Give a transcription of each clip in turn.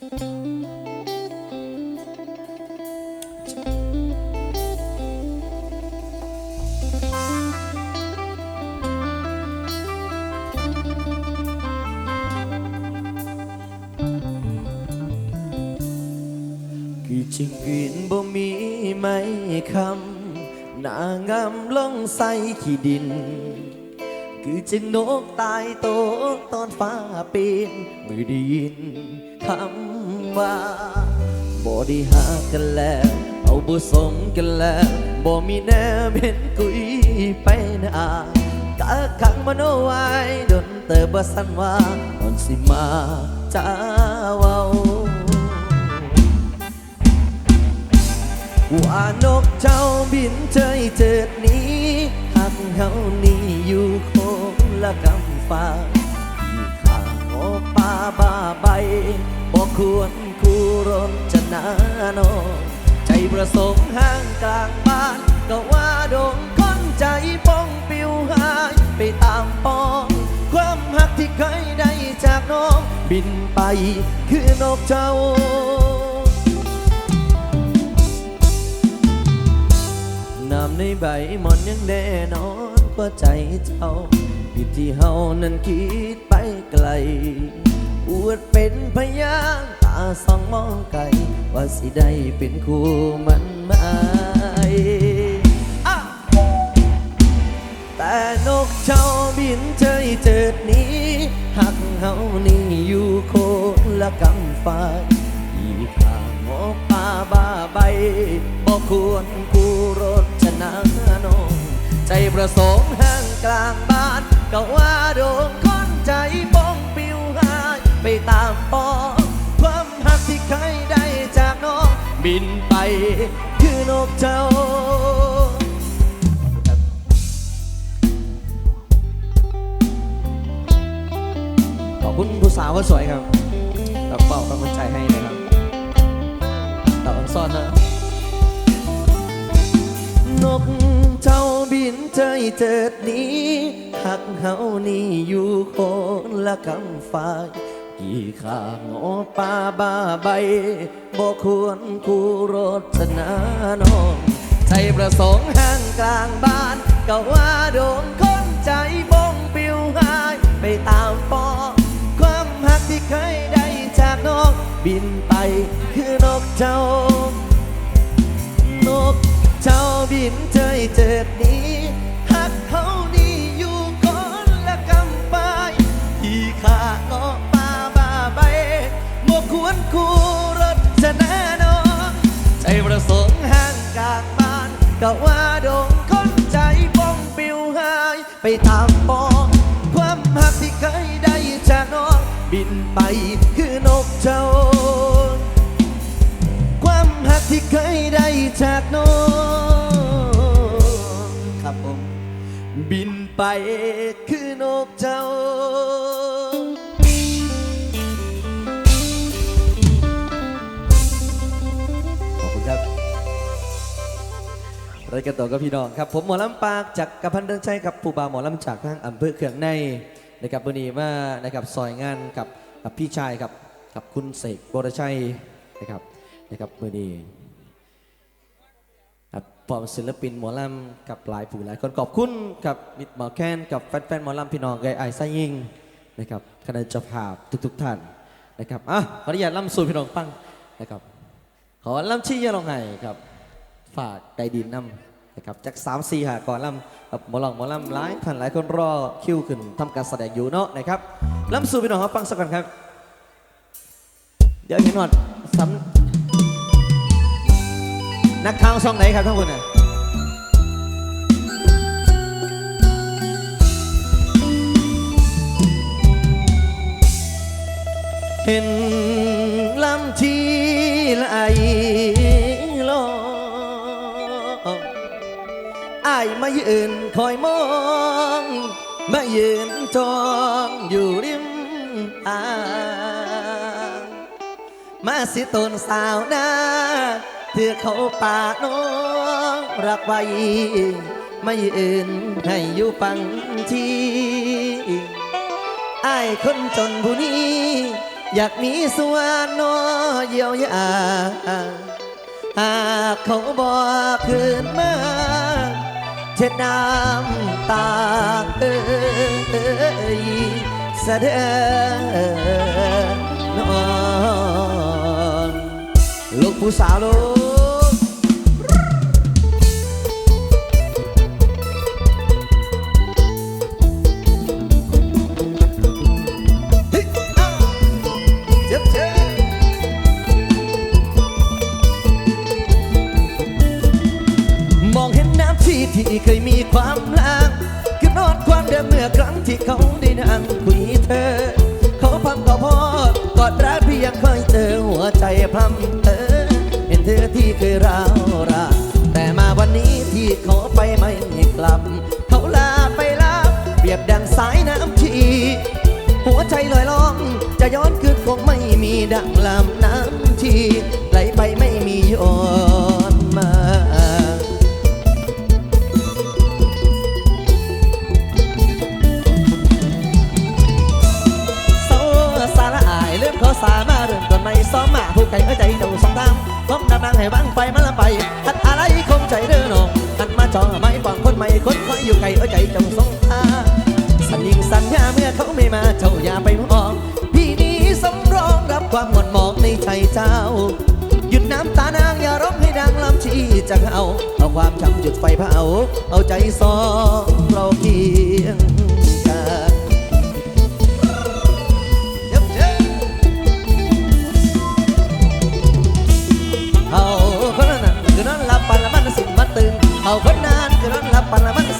คือจิงกินบ่มีไหมคำนางามลงใส่ขี้ดิน คือจึงนกตายโตตอนฟ้าเปีนมือไดียินคำ ว่าบ่ได้หากันแล้ว เอาบ่สมกันแล้วบ่มีแนวเห็นกุยไปน้ากะขังมโนไว้ดนเติบบ่สันว่าตอนสิมาจ้าเว้าว่านกเจ้าบินเจยเจิดหนี้หักเฮานี่อยู่คงละกำฟ้าที่ข้างโอป่า บ้าใบบ่ควรคู่รนจะนาโนใจประสงค์ห่างกลางบ้าน ก็ว่าดงคนใจป้องปิวหาย ไปตามปองความหักที่เคยได้จากน้อง บินไปคือนกเจ้าน้ำในใบหมอนยังแน่นอนกว่าใจเจ้าผิดที่เฮานั้นคิดไปไกล อวดเป็นพยานตาสองมองไกลว่าสิได้เป็นคู่มันไหมแต่นกเจ้าบินเจยเจิดหนี้หักเฮานี่อยู่โคนละกำฟ้าอีข้างหมอป่าบ้าใบบ่ควรคู่รถชนะนอง ใจประสงค์ห่างกลางบ้านก็ว่าโดนคนใจบ ไปตามปอความหักที่เคยได้จากน้องบินไปคือนกเจ้าขอบคุณผู้สาวก็สวยครับกับเป่ากำลังใจให้นะครับต่อคำซ่อนนะ นกเจ้าบินเจยเจิดหนี้หักเฮานี่อยู่คนละกำฟ้าย กี่ข้างโอป่าบ้าใบบ่ควรคูรถนะน้องใจประสงค์ห่างกลางบ้าน ก็ว่าโดนคนใจบงปิวหายไปตามปอความหักที่เคยได้จากนก บินไปคือนกเจ้านกเจ้าบินเจยเจิดหนี้ ประสงค์ห่างกลางบ้านก็ว่าดงคนใจป้องปิวหาย ไปตามปองความหักที่เคยได้จากน้องบินไปคือนกเจ้า ความหักที่เคยได้จากน้องครับผมบินไปคือนกเจ้า รายการต่อกับพี่น้องครับ ผมหมอลำปากจากกระพันเดินชัยกับผู้บ่าวหมอลำจากทางอำเภอเขื่องในนะครับวันนี้มานะครับซอยงานกับกับพี่ชายครับกับคุณเสกบรชัยนะครับนะครับวันนี้ครับพร้อมศิลปินหมอลำกับหลายผู้หลายคนขอบคุณกับมิตรหมอแคนกับแฟนๆหมอลำพี่น้องไกไอายไซยิงนะครับคณะเจ้าภาพทุกๆท่านนะครับอะขออนุญาตล่ำสู่พี่น้องฟังนะครับขอลำชี้ยาลงไห้ครับ ฝากไกดินนำนะครับจากสามสี่หาก่อนลำครับหมอลองหมอลำหลายท่านหลายคนรอคิวขึ้นทำการแสดงอยู่เนาะนะครับลำสู่พี่น้องครับฟังสักก่อนครับ เดี๋ยวเห็นหนอดสำนักข่าวช่องไหนครับท่านคุณน่ะเห็นายมายืนคอยมอง มายืนจองอยู่ริมอ่างมาสิตนสาวนาเถือเขาป่าน้องรักไว้ไม่ยืนให้อยู่ฟังทีอายคนจนผู้นี้ อยากมีส่วนนอเยียวยาหากเขาบอกคืนมา เช็ดน้ำตาเอ้ยเสะเดนอนลูกผู้สาวลูก พลัมเออเห็นเธอที่เคยร้าวรานแต่มาวันนี้ที่เขาไปไม่กลับ เขาลาไปลาเปรียบดังสายน้ำชีหัวใจลอยล่อง จะย้อนคืนคงไม่มีดังลำน้ำที่ไหลไปไม่มีย้อน อยู่ไก่เอ้ใจจ้าสงตาสัญญิงสัญญาเมื่อเขาไม่มาเจ้าอย่าไปมอง พี่นี้สำรองรับความหม่นหมองในใจเจ้า หยุดน้ำตานางอย่าร้องให้ดังลำชีจะเอาเอาความจำจุดไฟเผา เอาใจสองเราเคียงกันเอาคนนั้นคือนอนหลับปันละมันสิมาตื่นเอาคนนั้นคือนอนหลับปันละมันส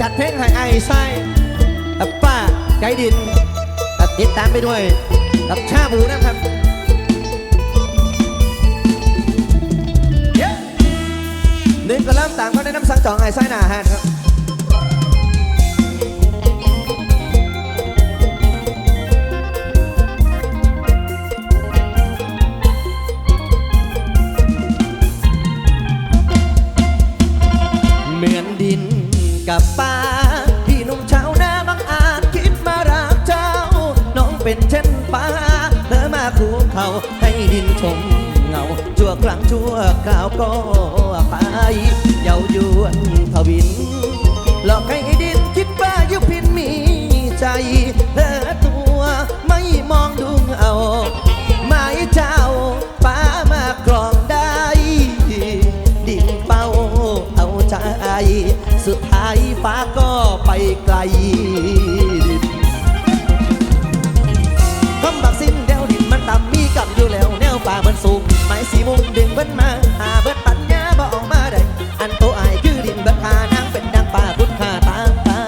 จัดเพลงให้ไอ้ไส้ป้าไกดินติดตามไปด้วยกับชาบูนะครับเย้หนึ่งก็เริ่มต่างก็ได้น้ำสังจองไอ้ไส้หนาฮะครับ เป็นเช่นป้าเธอมาคูเขาให้ดินชมเงา ชั่วครั้งชั่วคราวก็ไปเย้ายวนทวิน หลอกให้ดินคิดว่ายุพินมีใจเธอตัวไม่มองดูเอาหมายเจ้าป้ามากรองได้ ดินเป้าเอาใจ สุดท้ายฟ้าก็ไปไกล สูงไม้สีมุมดึงเบิ้นมาหาเบิ้นปัญญาบ่ออกมาได้อันโตอายคือดินเบิ้นหานางเป็นดังป่าคุณค่าตามตา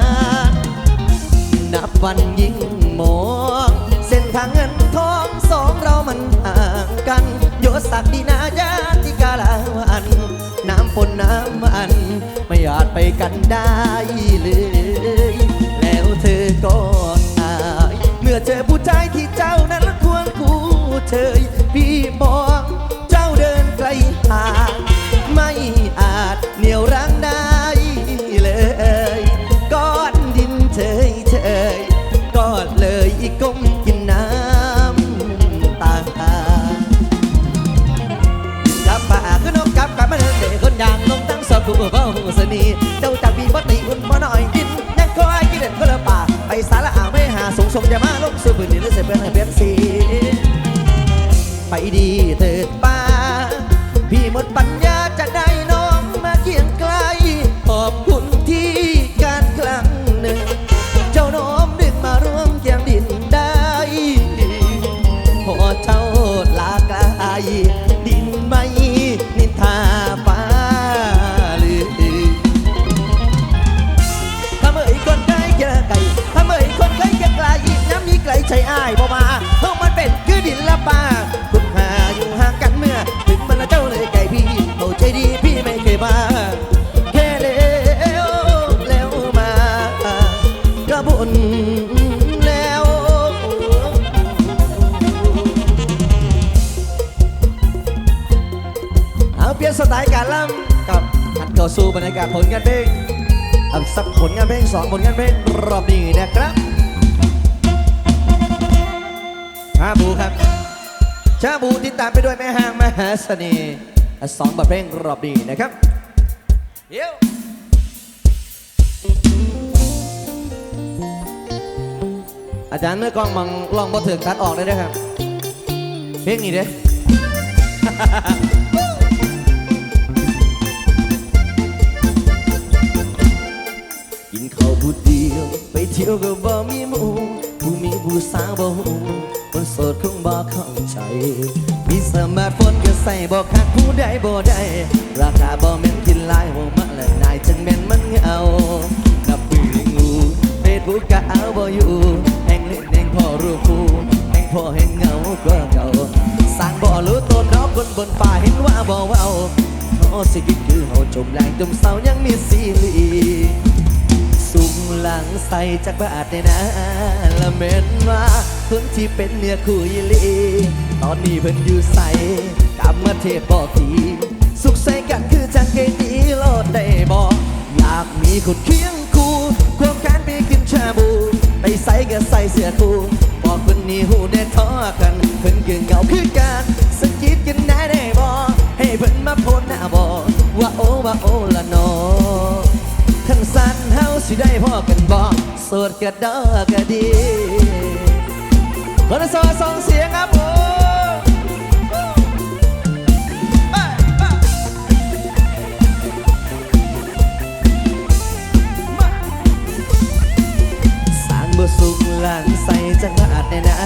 นับวันยิ่งมองเส้นทางเงินทองสองเรามันห่างกันโยศักดินาญาติกาลาวัน น้ำฝนน้ำมัน ไม่อาจไปกันได้เลย แล้วเธอก็ตาย เมื่อเจอผู้ชายที่เจ้านั้น เชยพี่มองเจ้าเดินไกลห่างไม่อาจเหนี่ยวรั้งได้เลยก้อนดินเฉยเฉยๆก็เลยก้มกินน้ำตากับป่าก็นกกับกับมาเดินเด็กคนอย่างลงตั้งสอบถูกเบ้าสนีเจ้าจากบีบตีอุ่นมาหน่อยกินยังคอยกินเด็ดก็เลยป่าไปสารอ่างไม่หาสูงส่งจะมาลงสู่พื้นดินหรือเสียเป็นให้เปลี่ยนสี ดี บรรยากาศผลงานเพลงสักผลงานเพลงสองผลงานเพลงรอบนี้นะครับชาบูครับชาบูติดตามไปด้วยแม่ห้างมหาเสน่ห์สองบทเพลงรอบนี้นะครับเดี๋ยวอาจารย์เมื่อกล้องมังลองบทถึงตัดออกได้ด้วยครับ เพลงนี้เด้ ที่ยวก็บ่มีหมูผู้มีผู้สาวบ่หูคนโสดคงบ่เข้าใจ มีสมาร์ทโฟนก็ใส่บ่คักผู้ใดบ่ได้ ราคาบ่แม่นกินหลายหัวมาและนายจังแม่นมันเหงานับปีงูเฟซบุ๊กก็เอาบ่อยู่แห่งเล่นแห่งพ่อรู้คู่แห่งพ่อแห่งเหงากว่าเก่าสร้างบ่รู้ตนดอกคนบนฟ้าเห็นว่าบ่เว้าโอ้สิกิคือเฮาจมแรงจมเศร้ายังมีซีรีส์สุ่มหลัง ใส่จากบาทในนะละเม็นว่าคนที่เป็นเนื้อคู่ยลี ตอนนี้เพิ่นอยู่ใส่กลับมาเทพบอกทีสุขใส่กันคือจังเกตีโลดได้บอกอยากมีคนเคียงคู่ควงแขนไปกินชาบู ไปใส่ก็ใส่เสื้อคู่บอกคนนี้หูได้ท้อกันเพิ่นคือเงาคือกันสกิดกันได้ได้บอกให้เพิ่นมาโพสหน้าบอกว่าโอ้ว่าโอ้ละนอ ขันสันเฮาสิได้พ่อกันบอกโสดกระดอกระดีคนละซอสองเสียงครับผมสร้างบ่สุขหลังใส่จังหวะในนะ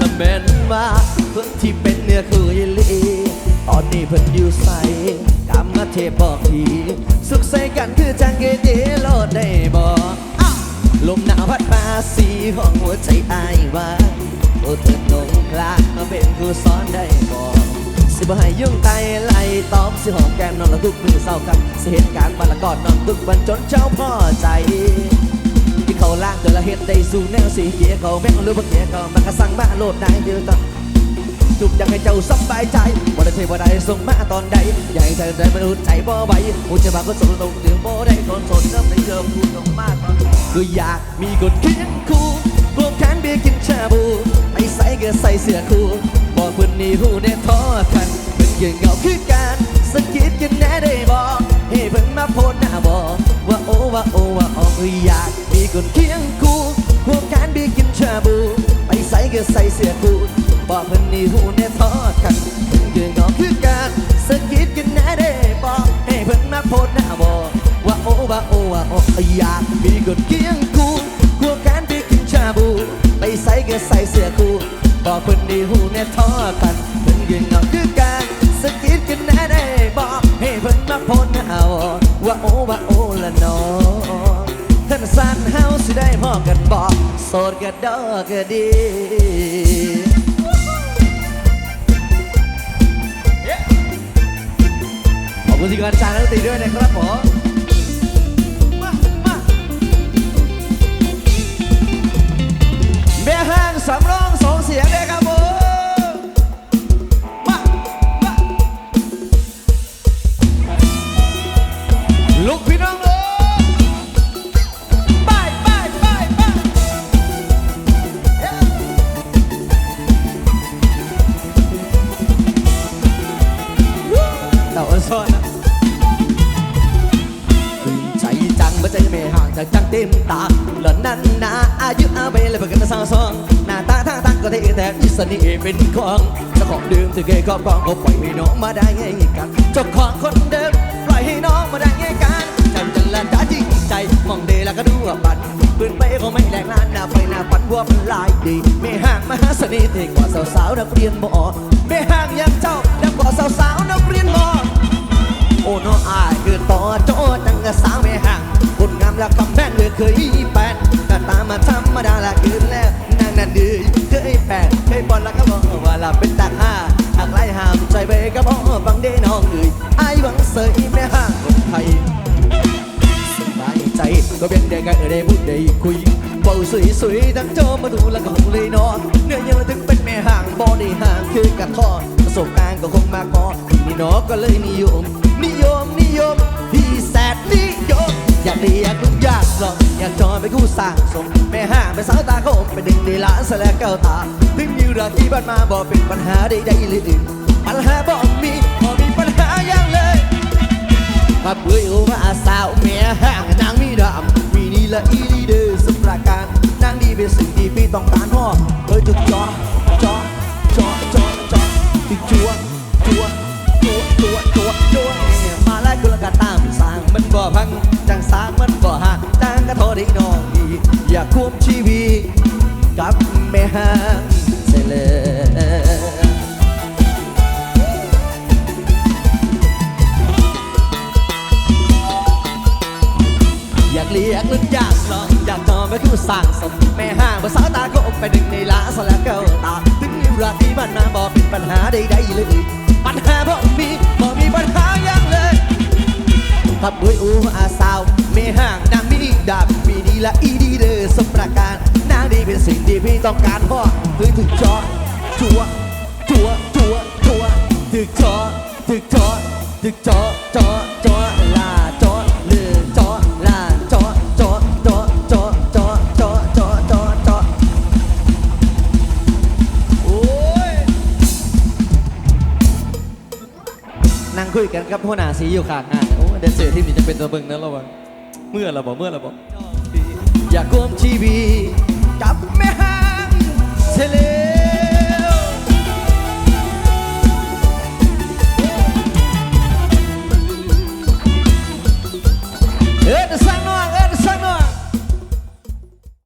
ละแม่นว่าคนที่เป็นเนื้อคู่ยลีตอนนี้เพิ่นอยู่ใส่กำมาเทพ บอกที สุขใส่กันคือจังเกเดโลดได้บอกลมหนาวพัดมาสีห้องหัวใจอายว่าโอ้เถิดนงคลามาเป็นครูสอนได้บอกสิบ่ให้ยุ่งไตไหลตอมสิหอมแก้มนอนละทุกมือเศร้ากันสิเหตุการณ์บันละกอดนอนทุกวันจนเจ้าพ่อใจที่เขาล่างจนละเฮ็ดได้สู่แนวสีเกียเขาแม่งรู้บ่เกียเขามันก็สั่งมาโลดได้เดียวต้อง จุกอยากให้เจ้าสบายใจวันใดเทวดาส่งมาตอนใดอยากให้เธอได้มนุษย์ใจบ่ไหวอุจจาก็สนตรงถึงบ่ได้คนสนน้ำในเชิงพูดออกมาตอนก็อยากมีคนเคียงคู่พวกแขนเบียร์กินชาบูไอ้ใส่ก็ใส่เสื้อคู่บอกเพื่นนี่หูได้ท้อกันเป็นยังเงาคือกันสะกิดกันแน่ได้บอกให้เพิ่นมาโพสหน้าบอกว่าโอ้ว่าโอ้ว่าอ๋ออยากมีคนเคียงคู่พวกแขนเบียร์กินชาบูไอ้ใส่ก็ใส่เสื้อคู่ บอกเพิ่นนี่หูแน่ทอดกันเพิ่นยืนงอคือกันสะกิดกันแน่ได้บอกให้เพิ่นมาโพสหน้าบอกว่าโอ้ว่าโอ้ว่าโอ้อยากมีคนเคียงคู่ควงแขนไปกินชาบู ไปใส่ก็ใส่เสื้อคู่บอกเพิ่นนี่หูแน่ทอดกันเพิ่นยืนงอคือกันสะกิดกันแน่ได้บอกให้เพิ่นมาโพสหน้าบอกว่าโอ้ว่าโอ้ละน้อท่านสันเฮาสิได้พอกันบอกโสดกันดอกก็ดี คุณที่กานจานนักตีด้วยนะครับผม หล่อนนั้นนะอายุอาเบเลยเพื่อนกันสาวสองหน้าตาท่างตั้งก็เท่แต่อิสนีเป็นของเจ้าของเดิมที่เคยครอบครองก็ปล่อยให้น้องมาได้ไงกันเจ้าของคนเดิมปล่อยให้น้องมาได้ไงกันจำจันละจ้าจริงใจมองเดแล้วก็ดูว่าบันปืนไปก็ไม่แรงล้านหน้าไฟหน้าปันวัวมันลายดีไม่ห่างมหาเสน่ห์เท่กว่าสาวๆนักเรียนมอไม่ห่างอยังเจ้าดังกว่าสาวๆนักเรียนมอโอ้น้องอายคือต่อโจจังกะสาวไม่ห่าง คนงามและคำแพงเลยเคยแปดหน้าตามาธรรมดาละคืนแล้วนางนั่นดื้อเคยแปดเคยบอลแล้วก็บอกว่าละเป็นตาห้าหากไล่ห้ามใจไปก็บอกบังเดน้องเอ้ยไอ้ายหวังเสยไม่ห่างคนไทยสบายใจก็เป็นเด็กไงเออได้พูดได้คุยเบาสวยสวยๆทั้งโจมาดูแล้วก็คงเลยนอนเนื้อเยอถึง ห่างบอได้ห่างคือกันข้อประสบการณ์ก็คงมากพอนี่น้องก็เลยนิยม นิยมนิยมพี่แสดนิยม อยากดีอยากลุกอยากหลอกอยากจอยไปคู่สร้างสมแม่ห่างไปสาวตาคมเป็นดึงในล้านสแลกแก้วตาถึงมีเรื่องที่บ้านมาบอกเป็นปัญหาใดๆเลยปัญหาบอกมีบอมีปัญหาอย่างเลยขับเบื่อว่าสาวเมียห่างนางมีดำมีนี่ละอีลีเดอร์สำหรับการนางดีเป็นสิ่งที่พี่ต้องการพ่อเอ้ยจุดจอจอ เลียกลึกอยากลองอยากนอนไปคือสั่งสมแม่ห้างภาษาตาก็อมไปดึงในลาสละเก้าตาถึงนิ้วรักที่บ้านมาบอกเป็นปัญหาใดๆเลยปัญหาบ่มีบ่มีปัญหาอย่างเลยขับด้วยอูอาสาวแม่ห้างนางมีดาบมีดีละอีดีเดอสมประการนางดีเป็นสิ่งที่พี่ต้องการพ่อเฮ้ยถึงจอจัวจัวจัวจัวถึกจอถึกจอถึกจอจอจอ ยกันกับหัวหน้าสีอยู่ข้างหน้าโอ้เดนเซอร์ที่นี่จะเป็นตัวเบิ่งนะระวังเมื่อเราบอกเมื่อเราบอกอยากควมชีวีกับแม่ห้างเทเล